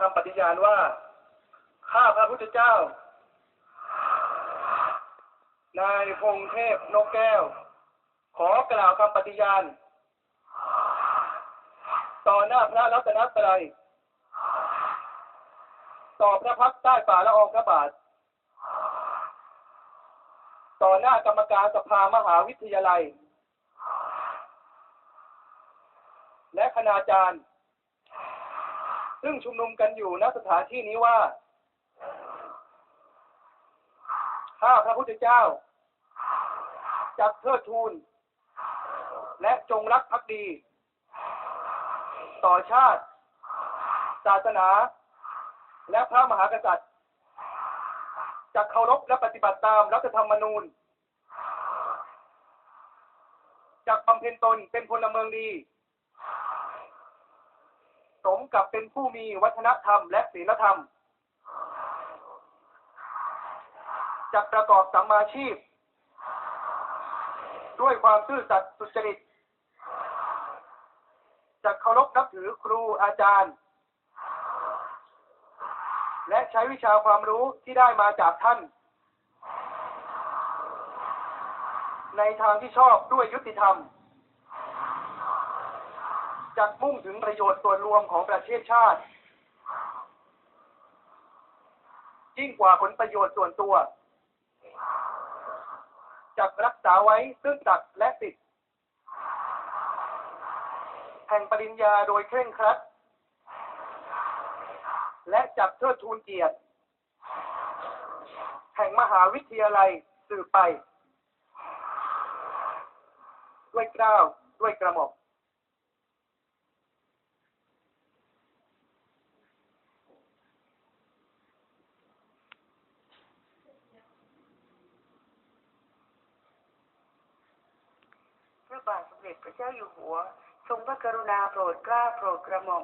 คำปฏิญาณว่า ข้าพระพุทธเจ้า นายพงเทพนกแก้ว ขอกล่าวคำปฏิญาณ ต่อหน้าพระรัตนตรัยต่อพระพักตร์ใต้ฝ่าละอองพระบาท ต่อหน้ากรรมการสภามหาวิทยาลัย และคณาจารย์ ซึ่งชุมนุมกันอยู่ณสถานที่นี้ว่า ข้าพระพุทธเจ้าจักเทิดทูน และจงรักภักดี ต่อชาติ ศาสนา และพระมหากษัตริย์จะเคารพและปฏิบัติตามรัฐธรรมนูญจากบำเพ็ญตนเป็นพลเมืองดี สมกับเป็นผู้มีวัฒนธรรมและศีลธรรมจะประกอบสัมมาชีพ ด้วยความซื่อสัตย์สุจริตจะเคารพนับถือครูอาจารย์ และใช้วิชาความรู้ที่ได้มาจากท่าน ในทางที่ชอบด้วยยุติธรรม จะมุ่งถึงประโยชน์ส่วนรวมของประเทศชาติ ยิ่งกว่าผลประโยชน์ส่วนตัวจะรักษาไว้ซึ่งตักดิ์และสิทธิ์แห่งปริญญาโดยเคร่งครัด และจับเทิดทูนเกียรติ แห่งมหาวิทยาลัยสืบไป ด้วยเกล้าวด้วยกระหม่อม บาทสมเด็จพระเจ้าอยู่หัว ทรงพระกรุณาโปรดเกล้าโปรดกระหม่อม